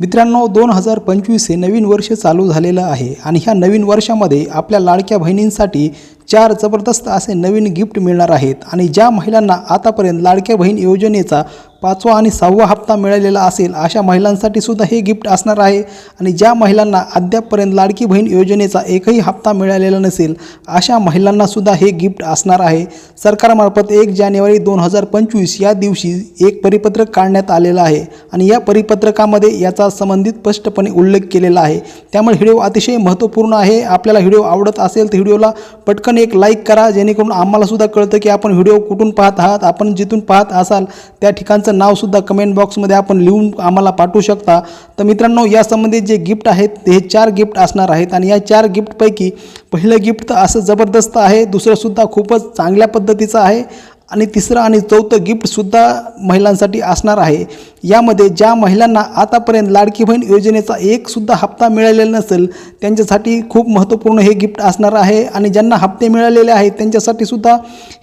मित्रांनो दोन हजार पंचवीस हे नवीन वर्ष चालू झालेलं आहे आणि ह्या नवीन वर्षामध्ये आपल्या लाडक्या बहिणींसाठी चार जबरदस्त असे नवीन गिफ्ट मिळणार आहेत. आणि ज्या महिलांना आतापर्यंत लाडक्या बहीण योजनेचा पाचवा आणि सहावा हप्ता मिळालेला असेल अशा महिलांसाठी सुद्धा हे गिफ्ट असणार आहे. आणि ज्या महिलांना अद्यापपर्यंत लाडकी बहीण योजनेचा एकही हप्ता मिळालेला नसेल अशा महिलांना सुद्धा हे गिफ्ट असणार आहे. सरकारमार्फत एक जानेवारी दोन हजार पंचवीस या दिवशी एक परिपत्रक काढण्यात आलेलं आहे. आणि या परिपत्रकामध्ये याचा संबंधित स्पष्टपणे उल्लेख केलेला आहे. त्यामुळे व्हिडिओ अतिशय महत्त्वपूर्ण आहे. आपल्याला व्हिडिओ आवडत असेल तर व्हिडिओला पटकन एक लाईक करा जेणेकरून आम्हालासुद्धा कळतं की आपण व्हिडिओ कुठून पाहत आहात आपण जिथून पाहत असाल त्या ठिकाणचं नावसुद्धा कमेंट बॉक्समध्ये आपण लिहून आम्हाला पाठवू शकता. तर मित्रांनो या संबंधित जे गिफ्ट आहेत ते हे चार गिफ्ट असणार आहेत आणि या चार गिफ्टपैकी पहिलं गिफ्ट तर असं जबरदस्त आहे दुसरंसुद्धा खूपच चांगल्या पद्धतीचं आहे. आणि तिसरं आणि चौथं गिफ्टसुद्धा महिलांसाठी असणार आहे. यामध्ये ज्या महिलांना आतापर्यंत लाडकी बहीण योजनेचा एकसुद्धा हप्ता मिळालेला नसेल त्यांच्यासाठी खूप महत्त्वपूर्ण हे गिफ्ट असणार आहे आणि ज्यांना हप्ते मिळालेले आहेत त्यांच्यासाठी सुद्धा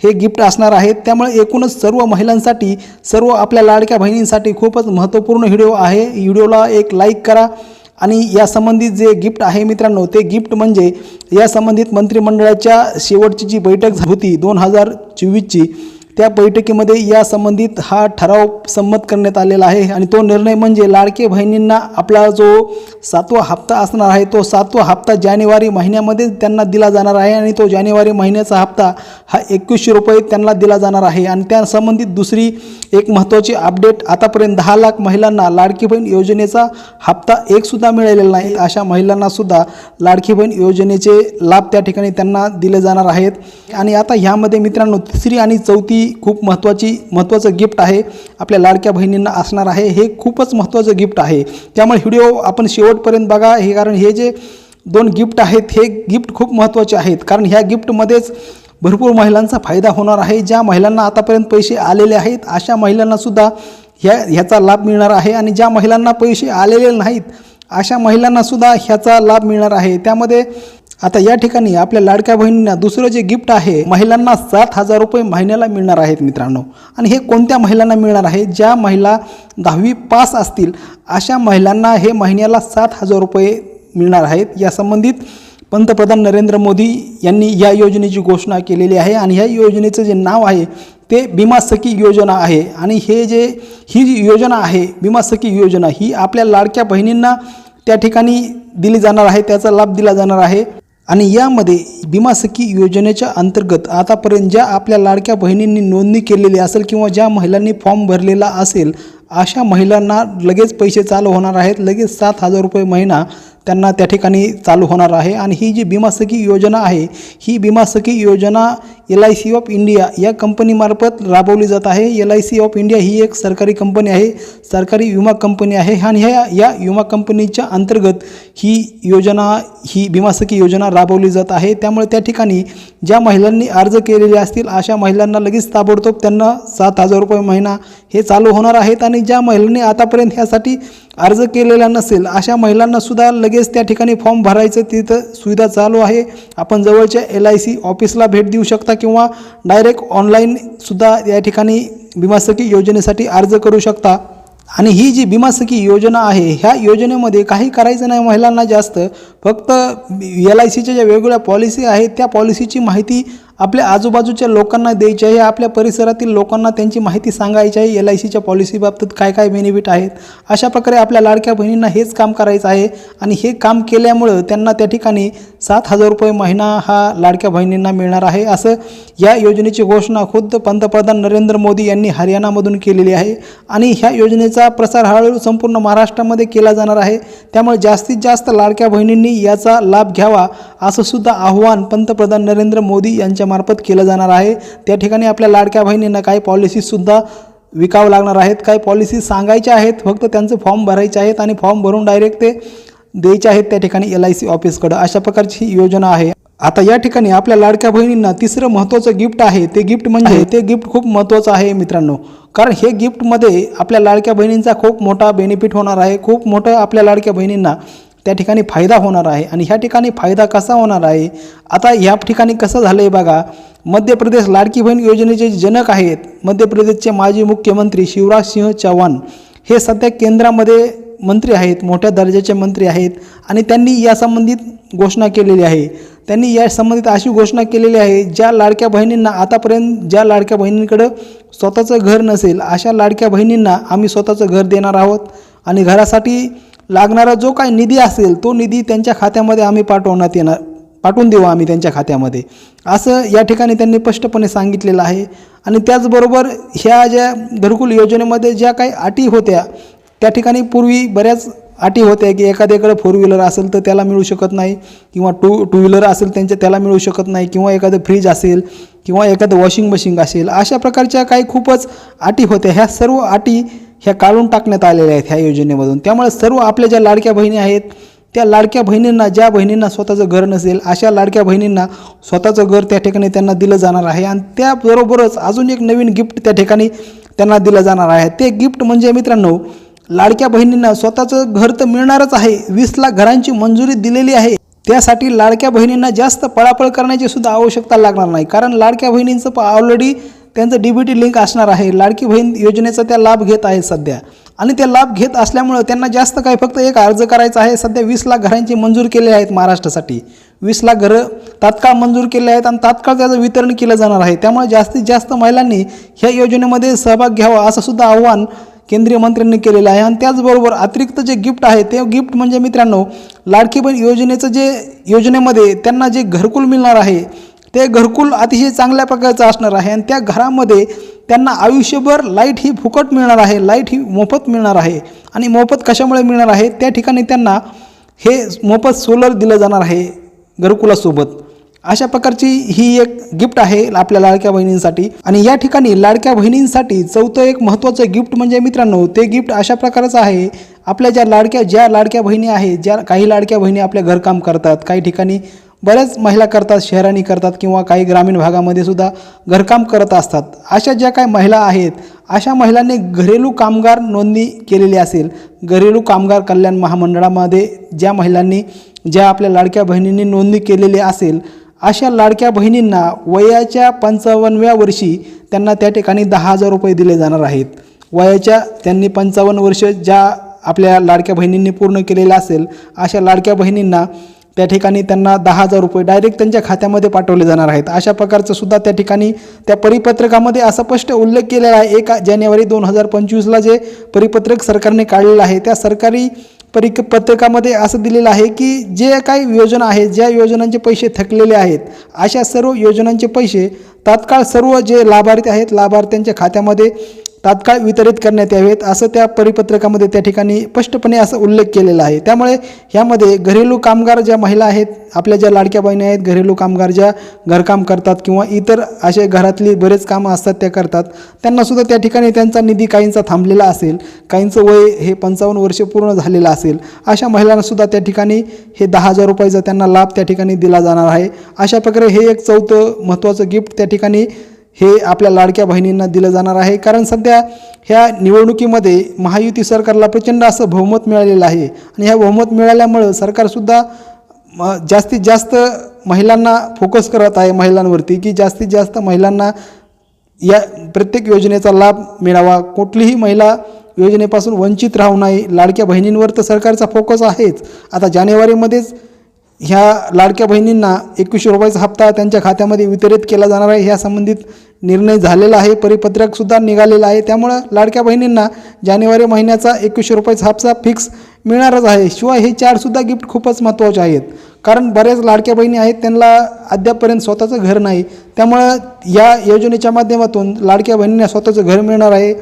हे गिफ्ट असणार आहे. त्यामुळे एकूणच सर्व महिलांसाठी सर्व आपल्या लाडक्या बहिणींसाठी खूपच महत्त्वपूर्ण व्हिडिओ आहे. व्हिडिओला एक लाईक करा. आणि या संबंधित जे गिफ्ट आहे मित्रांनो ते गिफ्ट म्हणजे या संबंधित मंत्रिमंडळाच्या शेवटची जी बैठक होती दोन हजार चोवीसची त्या बैठकीमध्ये या संबंधित हा ठराव संमत करण्यात आलेला आहे आणि तो निर्णय म्हणजे लाडके बहिणींना आपला जो सातवा हप्ता असणार आहे तो सातवा हप्ता जानेवारी महिन्यामध्ये त्यांना दिला जाणार आहे आणि तो जानेवारी महिन्याचा हप्ता हा एकवीसशे रुपये त्यांना दिला जाणार आहे. आणि त्या संबंधित दुसरी एक महत्त्वाची अपडेट आतापर्यंत दहा लाख महिलांना लाडकी बहीण योजनेचा हप्ता एकसुद्धा मिळालेला नाही. अशा महिलांनासुद्धा लाडकी बहीण योजनेचे लाभ त्या ठिकाणी त्यांना दिले जाणार आहेत. आणि आता ह्यामध्ये मित्रांनो तिसरी आणि चौथी ही खूप महत्त्वाची महत्त्वाचं गिफ्ट आहे. आपल्या लाडक्या बहिणींना असणार आहे. हे खूपच महत्त्वाचं गिफ्ट आहे. त्यामुळे व्हिडिओ आपण शेवटपर्यंत बघा. हे कारण हे जे दोन गिफ्ट आहेत हे गिफ्ट खूप महत्त्वाचे आहेत. कारण ह्या गिफ्टमध्येच भरपूर महिलांचा फायदा होणार आहे. ज्या महिलांना आतापर्यंत पैसे आलेले आहेत अशा महिलांनासुद्धा ह्या ह्याचा लाभ मिळणार आहे. आणि ज्या महिलांना पैसे आलेले नाहीत अशा महिलांनासुद्धा ह्याचा लाभ मिळणार आहे. त्यामध्ये आता या ठिकाणी आपल्या लाडक्या बहिणींना दुसरं जे गिफ्ट आहे महिलांना सात हजार रुपये महिन्याला मिळणार आहेत मित्रांनो. आणि हे कोणत्या महिलांना मिळणार आहे? ज्या महिला दहावी पास असतील अशा महिलांना हे महिन्याला सात हजार रुपये मिळणार आहेत. या संबंधित पंतप्रधान नरेंद्र मोदी यांनी या योजनेची घोषणा केलेली आहे आणि ह्या योजनेचं जे नाव आहे ते बिमा सखी योजना आहे. आणि हे जे ही जी योजना आहे बिमा सखी योजना ही आपल्या लाडक्या बहिणींना त्या ठिकाणी दिली जाणार आहे त्याचा लाभ दिला जाणार आहे. आणि यामध्ये भीमा सखी योजनेच्या अंतर्गत आतापर्यंत ज्या आपल्या लाडक्या बहिणींनी नोंदणी केलेली असेल किंवा ज्या महिलांनी फॉर्म भरलेला असेल अशा महिलांना लगेच पैसे चालू होणार आहेत. लगेच सात हजार रुपये महिना त्यांना त्या ठिकाणी चालू होणार आहे. आणि ही जी बिमासखी योजना आहे ही बिमासखी योजना L I C of India या कंपनीमार्फत राबवली जात आहे. L I C of India ही एक सरकारी कंपनी आहे सरकारी विमा कंपनी आहे. आणि ह्या या विमा कंपनीच्या अंतर्गत ही योजना ही बिमासखी योजना राबवली जात आहे. त्यामुळे त्या ठिकाणी ज्या महिलांनी अर्ज केलेले असतील अशा महिलांना लगेच ताबडतोब त्यांना सात हजार रुपये महिना हे चालू होणार आहेत आणि ज्या महिलांनी आतापर्यंत ह्यासाठी अर्ज केलेला नसेल अशा महिलांनासुद्धा लगेच त्या ठिकाणी फॉर्म भरायचं तिथं सुविधा चालू आहे. आपण जवळच्या एल आय सी ऑफिसला भेट देऊ शकता किंवा डायरेक्ट ऑनलाईनसुद्धा या ठिकाणी विमासकी योजनेसाठी अर्ज करू शकता. आणि ही जी विमासकी योजना आहे ह्या योजनेमध्ये काही करायचं नाही महिलांना जास्त. फक्त एल आय सीच्या ज्या वेगवेगळ्या पॉलिसी आहेत त्या पॉलिसीची माहिती आपल्या आजूबाजूच्या लोकांना द्यायची आहे आपल्या परिसरातील लोकांना त्यांची माहिती सांगायची आहे एल आय सीच्या पॉलिसीबाबतीत काय काय बेनिफिट आहेत. अशा प्रकारे आपल्या लाडक्या बहिणींना हेच काम करायचं आहे आणि हे काम केल्यामुळं त्यांना त्या ठिकाणी सात हजार रुपये महिना हा लाडक्या बहिणींना मिळणार आहे. असं या योजनेची घोषणा खुद्द पंतप्रधान नरेंद्र मोदी यांनी हरियाणामधून केलेली आहे आणि ह्या योजनेचा प्रसार हळूहळू संपूर्ण महाराष्ट्रामध्ये केला जाणार आहे. त्यामुळे जास्तीत जास्त लाडक्या बहिणींनी याचा लाभ घ्यावा असं सुद्धा आव्हान पंतप्रधान नरेंद्र मोदी यांच्या मार्फत केलं जाणार आहे. त्या ठिकाणी आपल्या लाडक्या बहिणींना काही पॉलिसीसुद्धा विकावं लागणार आहेत. काही पॉलिसी सांगायच्या आहेत. फक्त त्यांचे फॉर्म भरायचे आहेत आणि फॉर्म भरून डायरेक्ट ते द्यायचे आहेत त्या ठिकाणी एल आय सी ऑफिसकडं अशा प्रकारची ही योजना आहे. आता या ठिकाणी आपल्या लाडक्या बहिणींना तिसरं महत्त्वाचं गिफ्ट आहे. ते गिफ्ट म्हणजे ते गिफ्ट खूप महत्त्वाचं आहे मित्रांनो. कारण हे गिफ्टमध्ये आपल्या लाडक्या बहिणींचा खूप मोठा बेनिफिट होणार आहे. खूप मोठं आपल्या लाडक्या बहिणींना त्या ठिकाणी फायदा होणार आहे. आणि ह्या ठिकाणी फायदा कसा होणार आहे? आता ह्या ठिकाणी कसं झालं आहे बघा मध्य प्रदेश लाडकी बहीण योजनेचे जे जनक आहेत मध्य प्रदेशचे माजी मुख्यमंत्री शिवराज सिंह चौहान हे सध्या केंद्रामध्ये मंत्री आहेत मोठ्या दर्जाचे मंत्री आहेत आणि त्यांनी या संबंधित घोषणा केलेली आहे. त्यांनी या संबंधित अशी घोषणा केलेली आहे ज्या लाडक्या बहिणींना आतापर्यंत ज्या लाडक्या बहिणींकडं स्वतःचं घर नसेल अशा लाडक्या बहिणींना आम्ही स्वतःचं घर देणार आहोत. आणि घरासाठी लागणारा जो काही निधी असेल तो निधी त्यांच्या खात्यामध्ये आम्ही पाठवण्यात येणार पाठवून देऊ आम्ही त्यांच्या खात्यामध्ये. असं या ठिकाणी त्यांनी स्पष्टपणे सांगितलेलं आहे. आणि त्याचबरोबर ह्या ज्या घरकुल योजनेमध्ये ज्या काही अटी होत्या त्या ठिकाणी पूर्वी बऱ्याच अटी होत्या की एखाद्याकडे फोर व्हीलर असेल तर त्याला मिळू शकत नाही किंवा टू टू व्हीलर असेल त्यांच्या त्याला मिळू शकत नाही किंवा एखादं फ्रीज असेल किंवा एखादं वॉशिंग मशीन असेल अशा प्रकारच्या काही खूपच अटी होत्या. ह्या सर्व अटी ह्या काढून टाकण्यात आलेल्या आहेत ह्या योजनेमधून. त्यामुळे सर्व आपल्या ज्या लाडक्या बहिणी आहेत त्या लाडक्या बहिणींना ज्या बहिणींना स्वतःचं घर नसेल अशा लाडक्या बहिणींना स्वतःचं घर त्या ठिकाणी त्यांना दिलं जाणार आहे. आणि त्याबरोबरच अजून एक नवीन गिफ्ट त्या ठिकाणी त्यांना दिलं जाणार आहे. ते गिफ्ट म्हणजे मित्रांनो लाडक्या बहिणींना स्वतःचं घर तर मिळणारच आहे. वीस लाख घरांची मंजुरी दिलेली आहे. त्यासाठी लाडक्या बहिणींना जास्त पळापळ करण्याची सुद्धा आवश्यकता लागणार नाही. कारण लाडक्या बहिणींचं ऑलरेडी त्यांचं डी बी टी लिंक असणार आहे. लाडकी बहीण योजनेचा त्या लाभ घेत आहेत सध्या. आणि ते लाभ घेत असल्यामुळं त्यांना जास्त काय फक्त एक अर्ज करायचा आहे. सध्या वीस लाख घरांची मंजूर केले आहेत महाराष्ट्रासाठी. वीस लाख घरं तात्काळ मंजूर केले आहेत आणि तात्काळ त्याचं वितरण केलं जाणार आहे. त्यामुळे जास्तीत जास्त महिलांनी ह्या योजनेमध्ये सहभाग घ्यावा असं सुद्धा आव्हान केंद्रीय मंत्र्यांनी केलेलं आहे. आणि त्याचबरोबर अतिरिक्त जे गिफ्ट आहे ते गिफ्ट म्हणजे मित्रांनो लाडकी बहीण योजनेचं जे योजनेमध्ये त्यांना जे घरकुल मिळणार आहे ते घरकुल अतिशय चांगल्या प्रकारचं असणार आहे. आणि त्या घरामध्ये त्यांना आयुष्यभर लाइट ही फुकट मिळणार आहे लाइट ही मोफत मिळणार आहे. आणि मोफत कशामुळे मिळणार आहे? त्या ठिकाणी त्यांना हे मोफत सोलर दिलं जाणार आहे घरकुलासोबत. अशा प्रकारची ही एक गिफ्ट आहे आपल्या लाडक्या बहिणींसाठी. आणि या ठिकाणी लाडक्या बहिणींसाठी चौथं एक महत्त्वाचं गिफ्ट म्हणजे मित्रांनो ते गिफ्ट अशा प्रकारचं आहे. आपल्या ज्या लाडक्या ज्या लाडक्या बहिणी आहेत ज्या काही लाडक्या बहिणी आपल्या घरकाम करतात काही ठिकाणी बऱ्याच महिला करतात शहरांनी करतात किंवा काही ग्रामीण भागामध्ये सुद्धा घरकाम करत असतात. अशा ज्या काही महिला आहेत अशा महिलांनी घरेलू कामगार नोंदणी केलेली असेल घरेलू कामगार कल्याण महामंडळामध्ये ज्या महिलांनी ज्या आपल्या लाडक्या बहिणींनी नोंदणी केलेली असेल अशा लाडक्या बहिणींना वयाच्या पंचावन्नव्या वर्षी त्यांना त्या ठिकाणी दहा हजार रुपये दिले जाणार आहेत. वयाच्या त्यांनी पंचावन्न वर्ष ज्या आपल्या लाडक्या बहिणींनी पूर्ण केलेलं असेल अशा लाडक्या बहिणींना त्या ठिकाणी त्यांना दहा हजार रुपये डायरेक्ट त्यांच्या खात्यामध्ये पाठवले जाणार आहेत. अशा प्रकारचं सुद्धा त्या ठिकाणी त्या परिपत्रकामध्ये असा स्पष्ट उल्लेख केलेला आहे. एक जानेवारी दोन हजार पंचवीसला जे परिपत्रक सरकारने काढलेलं आहे त्या सरकारी परिपत्रकामध्ये असं दिलेलं आहे की जे काही योजना आहेत ज्या योजनांचे पैसे थकलेले आहेत अशा सर्व योजनांचे पैसे तात्काळ सर्व जे लाभार्थी आहेत लाभार्थ्यांच्या खात्यामध्ये तात्काळ वितरित करण्यात यावेत असं त्या परिपत्रकामध्ये त्या ठिकाणी स्पष्टपणे असं उल्लेख केलेला आहे. त्यामुळे ह्यामध्ये घरेलू कामगार ज्या महिला आहेत आपल्या ज्या लाडक्या बहिणी आहेत घरेलू कामगार ज्या घरकाम करतात किंवा इतर असे घरातली बरेच कामं असतात त्या करतात. त्यांनासुद्धा त्या ठिकाणी त्यांचा निधी काहींचा थांबलेला असेल काहींचं वय हे पंचावन्न वर्ष पूर्ण झालेलं असेल अशा महिलांनासुद्धा त्या ठिकाणी हे दहा हजार रुपयाचा त्यांना लाभ त्या ठिकाणी दिला जाणार आहे. अशा प्रकारे हे एक चौथं महत्त्वाचं गिफ्ट त्या ठिकाणी हे आपल्या लाडक्या बहिणींना दिलं जाणार आहे. कारण सध्या ह्या निवडणुकीमध्ये महायुती सरकारला प्रचंड असं बहुमत मिळालेलं आहे. आणि ह्या बहुमत मिळाल्यामुळं सरकारसुद्धा म जास्तीत जास्त महिलांना फोकस करत आहे महिलांवरती की जास्तीत जास्त महिलांना या प्रत्येक योजनेचा लाभ मिळावा. कुठलीही महिला योजनेपासून वंचित राहू नये. लाडक्या बहिणींवर तर सरकारचा फोकस आहेच. आता जानेवारीमध्येच ह्या लाडक्या बहिणींना एकवीसशे रुपयाचा हप्ता त्यांच्या खात्यामध्ये वितरित केला जाणार आहे. ह्या संबंधित निर्णय झालेला आहे. परिपत्रकसुद्धा निघालेलं आहे. त्यामुळं लाडक्या बहिणींना जानेवारी महिन्याचा एकवीसशे रुपयाचा हप्ता फिक्स मिळणारच आहे. शिवाय हे चारसुद्धा गिफ्ट खूपच महत्त्वाचे आहेत. कारण बऱ्याच लाडक्या बहिणी आहेत त्यांना अद्यापपर्यंत स्वतःचं घर नाही. त्यामुळं या योजनेच्या माध्यमातून लाडक्या बहिणींना स्वतःचं घर मिळणार आहे.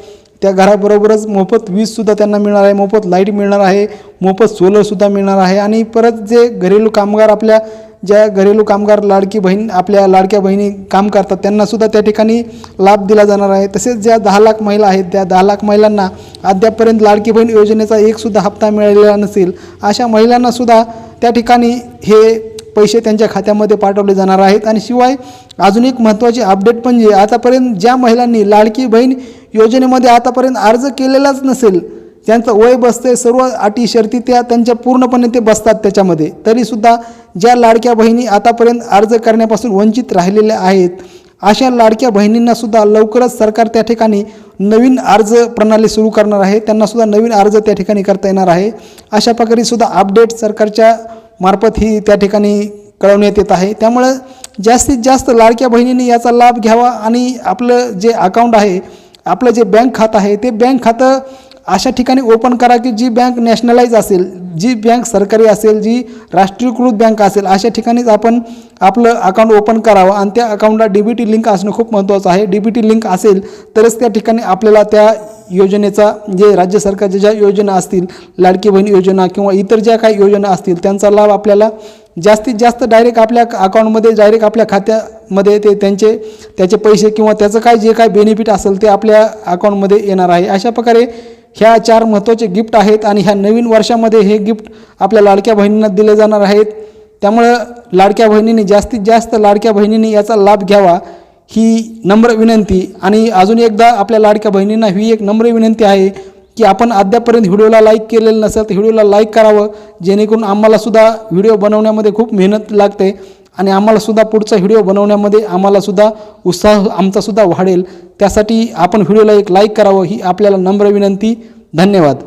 त्या घराबरोबरच मोफत वीजसुद्धा त्यांना मिळणार आहे मोफत लाइट मिळणार आहे मोफत सोलरसुद्धा मिळणार आहे आणि परत जे घरेलू कामगार आपल्या ज्या घरेलू कामगार लाडकी बहीण आपल्या लाडक्या बहिणी काम करतात त्यांनासुद्धा त्या ठिकाणी लाभ दिला जाणार आहे. तसेच ज्या दहा लाख महिला आहेत त्या दहा लाख महिलांना अद्यापपर्यंत लाडकी बहीण योजनेचा एकसुद्धा हप्ता मिळालेला नसेल अशा महिलांनासुद्धा त्या ठिकाणी हे पैसे त्यांच्या खात्यामध्ये पाठवले जाणार आहेत. आणि शिवाय अजून एक महत्त्वाची अपडेट म्हणजे आतापर्यंत ज्या महिलांनी लाडकी बहीण योजनेमध्ये आतापर्यंत अर्ज केलेलाच नसेल त्यांचं वय बसते सर्व अटी शर्ती त्या त्यांच्या पूर्णपणे ते बसतात त्याच्यामध्ये. तरीसुद्धा ज्या लाडक्या बहिणी आतापर्यंत अर्ज करण्यापासून वंचित राहिलेल्या आहेत अशा लाडक्या बहिणींनासुद्धा लवकरच सरकार त्या ठिकाणी नवीन अर्ज प्रणाली सुरू करणार आहे. त्यांनासुद्धा नवीन अर्ज त्या ठिकाणी करता येणार आहे. अशा प्रकारे सुद्धा अपडेट सरकारच्या मार्फत ही त्या ठिकाणी कळवण्यात येत आहे. त्यामुळं जास्तीत जास्त लाडक्या बहिणींनी याचा लाभ घ्यावा आणि आपलं जे अकाउंट आहे आपलं जे बँक खातं आहे ते बँक खातं अशा ठिकाणी ओपन करा की जी बँक नॅशनलाइज असेल जी बँक सरकारी असेल जी राष्ट्रीयकृत बँक असेल अशा ठिकाणीच आपण आपलं अकाउंट ओपन करावं. आणि त्या अकाउंटला डी बी टी लिंक असणं खूप महत्त्वाचं आहे. डी बी टी लिंक असेल तरच त्या ठिकाणी आपल्याला त्या योजनेचा जे राज्य सरकारच्या ज्या योजना असतील लाडकी बहीण योजना किंवा इतर ज्या काही योजना असतील त्यांचा लाभ आपल्याला जास्तीत जास्त डायरेक्ट आपल्या अकाउंटमध्ये डायरेक्ट आपल्या खात्यामध्ये ते त्यांचे त्याचे पैसे किंवा त्याचं काय जे काय बेनिफिट असेल ते आपल्या अकाउंटमध्ये येणार आहे. अशा प्रकारे ह्या चार महत्त्वाचे गिफ्ट आहेत आणि ह्या नवीन वर्षामध्ये हे गिफ्ट आपल्या लाडक्या बहिणींना दिले जाणार आहेत. त्यामुळं लाडक्या बहिणींनी जास्तीत जास्त लाडक्या बहिणींनी याचा लाभ घ्यावा ही नम्र विनंती. आणि अजून एकदा आपल्या लाडक्या बहिणींना ही एक नम्र विनंती आहे की आपण अद्यापर्यंत व्हिडिओला लाईक केलेलं नसेल तर व्हिडिओला लाईक करावं. जेणेकरून आम्हालासुद्धा व्हिडिओ बनवण्यामध्ये खूप मेहनत लागते. आणि आम्हालासुद्धा पुढचा व्हिडिओ बनवण्यामध्ये आम्हालासुद्धा उत्साह आमचासुद्धा वाढेल. त्यासाठी आपण व्हिडिओला एक लाईक करावं ही आपल्याला नम्र विनंती. धन्यवाद.